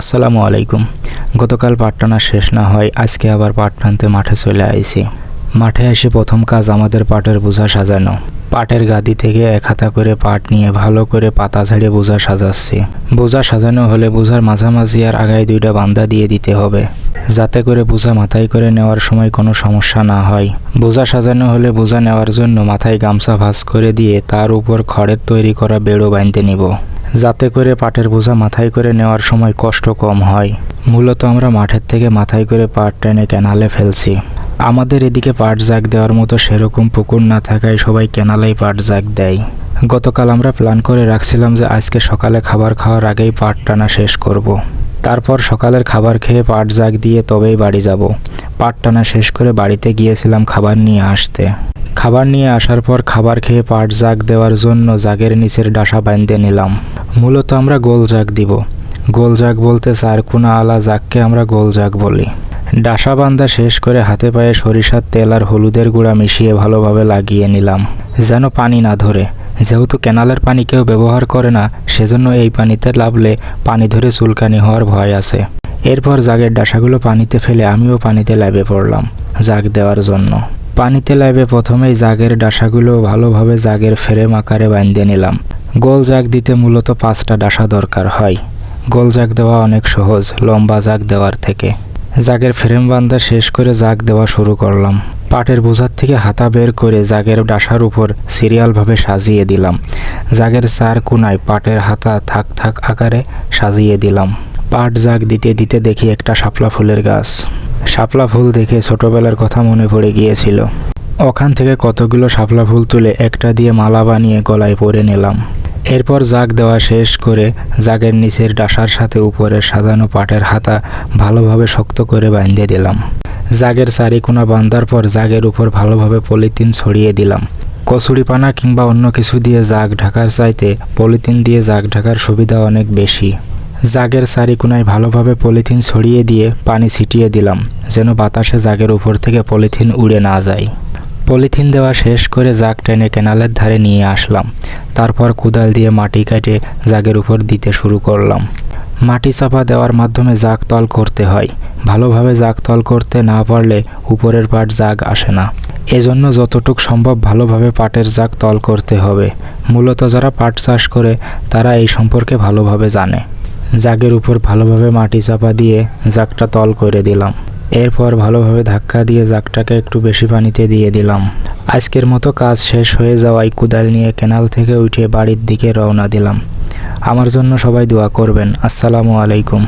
আসসালামু আলাইকুম। গতকাল পাট টানা শেষ না হয় আজকে আবার পাট টানতে মাঠে চলে আইছি। মাঠে এসে প্রথম কাজ আমাদের পাটের বোঝা সাজানো। পাটের গাদি থেকে এক হাতা করে পাট নিয়ে ভালো করে পাতা ঝাড়িয়ে বোঝা সাজাচ্ছি। বোঝা সাজানো হলে বোঝার মাঝামাঝি আর আগায় দুইটা বান্দা দিয়ে দিতে হবে। যাতে করে বোঝা মাথায় করে নেওয়ার সময় কোনো সমস্যা না হয়। বোঝা সাজানো হলে বোঝা নেওয়ার জন্য মাথায় গামছা ভাঁজ করে দিয়ে তার উপর খড়ের তৈরি করা বেড়ো বাঁধতে নিব। যাতে করে পাটের বোঝা মাথায় করে নেওয়ার সময় কষ্ট কম হয়। মূলত আমরা মাঠের থেকে মাথায় করে পাট টেনে ক্যানালে ফেলছি। আমাদের এদিকে পাট জাগ দেওয়ার মতো সেরকম পুকুর না থাকায় সবাই ক্যানালেই পাট জাগ দেয়। গতকাল আমরা প্ল্যান করে রাখছিলাম যে আজকে সকালে খাবার খাওয়ার আগেই পাট টানা শেষ করব। তারপর সকালের খাবার খেয়ে পাট জাগ দিয়ে তবেই বাড়ি যাব। পাট টানা শেষ করে বাড়িতে গিয়েছিলাম খাবার নিয়ে আসতে। খাবার নিয়ে আসার পর খাবার খেয়ে পাট জাগ দেওয়ার জন্য জাগের নিচের ডাসা বাঁধতে নিলাম। মূলত আমরা গোল জাগ দিব। গোল জাগ বলতে চারকুনা আলা জাগকে আমরা গোল জাগ বলি। ডাসা বান্ধা শেষ করে হাতে পায়ে সরিষার তেল আর হলুদের গুঁড়া মিশিয়ে ভালোভাবে লাগিয়ে নিলাম। যেন পানি না ধরে। যেহেতু ক্যানালের পানি কেউ ব্যবহার করে না, সেজন্য এই পানিতে লাভলে পানি ধরে চুলকানি হওয়ার ভয় আছে। এরপর জাগের ডাসাগুলো পানিতে ফেলে আমিও পানিতে লাইবে পড়লাম, জাগ দেওয়ার জন্য। পানিতে লাইবে প্রথমেই জাগের ডাসাগুলো ভালোভাবে জাগের ফ্রেম আকারে বাঁধতে নিলাম। গোল জাগ দিতে মূলত পাঁচটা ডাসা দরকার হয়। গোল জাগ দেওয়া অনেক সহজ, লম্বা জাগ দেওয়ার থেকে। জাগের ফ্রেম বান্ধা শেষ করে জাগ দেওয়া শুরু করলাম। পাটের বোঝার থেকে হাতা বের করে জাগের ডাসার উপর সিরিয়ালভাবে সাজিয়ে দিলাম। জাগের চার কোনায় পাটের হাতা থাক থাক আকারে সাজিয়ে দিলাম। পাট জাগ দিতে দিতে দেখি একটা শাপলা ফুলের গাছ। শাপলা ফুল দেখে ছোটবেলার কথা মনে পড়ে গিয়েছিল। ওখান থেকে কতগুলো শাপলা ফুল তুলে একটা দিয়ে মালা বানিয়ে গলায় পরে নিলাম। এরপর জাগ দেওয়া শেষ করে জাগের নিচের ডাসার সাথে উপরে সাজানো পাটের হাতা ভালোভাবে শক্ত করে বাঁধে দিলাম। জাগের চারিকোনা বান্ধার পর জাগের উপর ভালোভাবে পলিথিন ছড়িয়ে দিলাম। কচুরি পানা কিংবা অন্য কিছু দিয়ে জাগ ঢাকার চাইতে পলিথিন দিয়ে জাগ ঢাকার সুবিধা অনেক বেশি। জাগের চারিকোনায় ভালোভাবে পলিথিন ছড়িয়ে দিয়ে পানি ছিটিয়ে দিলাম, যেন বাতাসে জাগের উপর থেকে পলিথিন উড়ে না যায়। পলিথিন দেওয়া শেষ করে জাগ টেনে কেনালের ধারে নিয়ে আসলাম। তারপর কুদাল দিয়ে মাটি কাটে জাগের উপর দিতে শুরু করলাম। মাটি চাপা দেওয়ার মাধ্যমে জাগ তল করতে হয়। ভালোভাবে জাগ তল করতে না পারলে উপরের পাট জাগ আসে না। এজন্য যতটুক সম্ভব ভালোভাবে পাটের জাগ তল করতে হবে। মূলত যারা পাট চাষ করে, তারা এই সম্পর্কে ভালোভাবে জানে। জাগের উপর ভালোভাবে মাটি চাপা দিয়ে জাগটা তল করে দিলাম। এরপর ভালোভাবে ধাক্কা দিয়ে জাগটাকে একটু বেশি পানিতে দিয়ে দিলাম। আজকের মতো কাজ শেষ হয়ে যাওয়ায় কুদাল নিয়ে কেনাল থেকে উঠে বাড়ির দিকে রওনা দিলাম। আমার জন্য সবাই দোয়া করবেন। আসসালামু আলাইকুম।